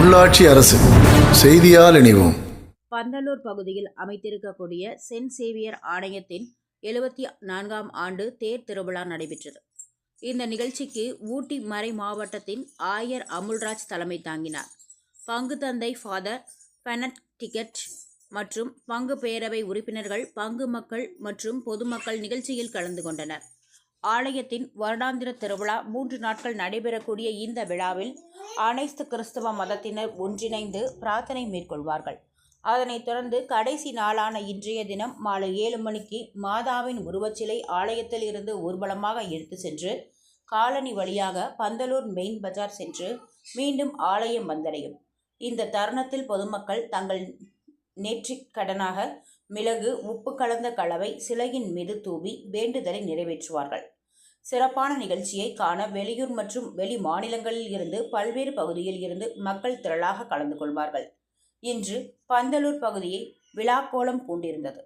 உள்ளாட்சி அரசு செய்தியால் இணைவோம். பந்தலூர் பகுதியில் அமைத்திருக்கக்கூடிய சென்ட் சேவியர் ஆணையத்தின் எழுபத்தி நான்காம் ஆண்டு தேர் திருவிழா நடைபெற்றது. இந்த நிகழ்ச்சிக்கு ஊட்டி மறை மாவட்டத்தின் ஆயர் அமுல்ராஜ் தலைமை தாங்கினார். பங்கு தந்தை ஃபாதர் பெனட் டிக்கெட் மற்றும் பங்கு பேரவை உறுப்பினர்கள் பங்கு மக்கள் மற்றும் பொதுமக்கள் நிகழ்ச்சியில் கலந்து கொண்டனர். ஆலயத்தின் வருடாந்திர திருவிழா மூன்று நாட்கள் நடைபெறக்கூடிய இந்த விழாவில் அனைத்து கிறிஸ்தவ மதத்தினர் ஒன்றிணைந்து பிரார்த்தனை மேற்கொள்வார்கள். அதனைத் தொடர்ந்து கடைசி நாளான இன்றைய தினம் மாலை ஏழு மணிக்கு மாதாவின் உருவச்சிலை ஆலயத்தில் இருந்து ஊர்வலமாக எடுத்து சென்று காலனி வழியாக பந்தலூர் மெயின் பஜார் சென்று மீண்டும் ஆலயம் வந்தடையும். இந்த தருணத்தில் பொதுமக்கள் தங்கள் நேற்றிக் கடனாக மிளகு உப்பு கலந்த கலவை சிலையின் மீது தூவி வேண்டுதலை நிறைவேற்றுவார்கள். சிறப்பான நிகழ்ச்சியை காண வெளியூர் மற்றும் வெளி மாநிலங்களில் இருந்து பல்வேறு பகுதியில் இருந்து மக்கள் திரளாக கலந்து கொள்வார்கள். இன்று பந்தலூர் பகுதியை விழாக்கோலம் பூண்டிருந்தது.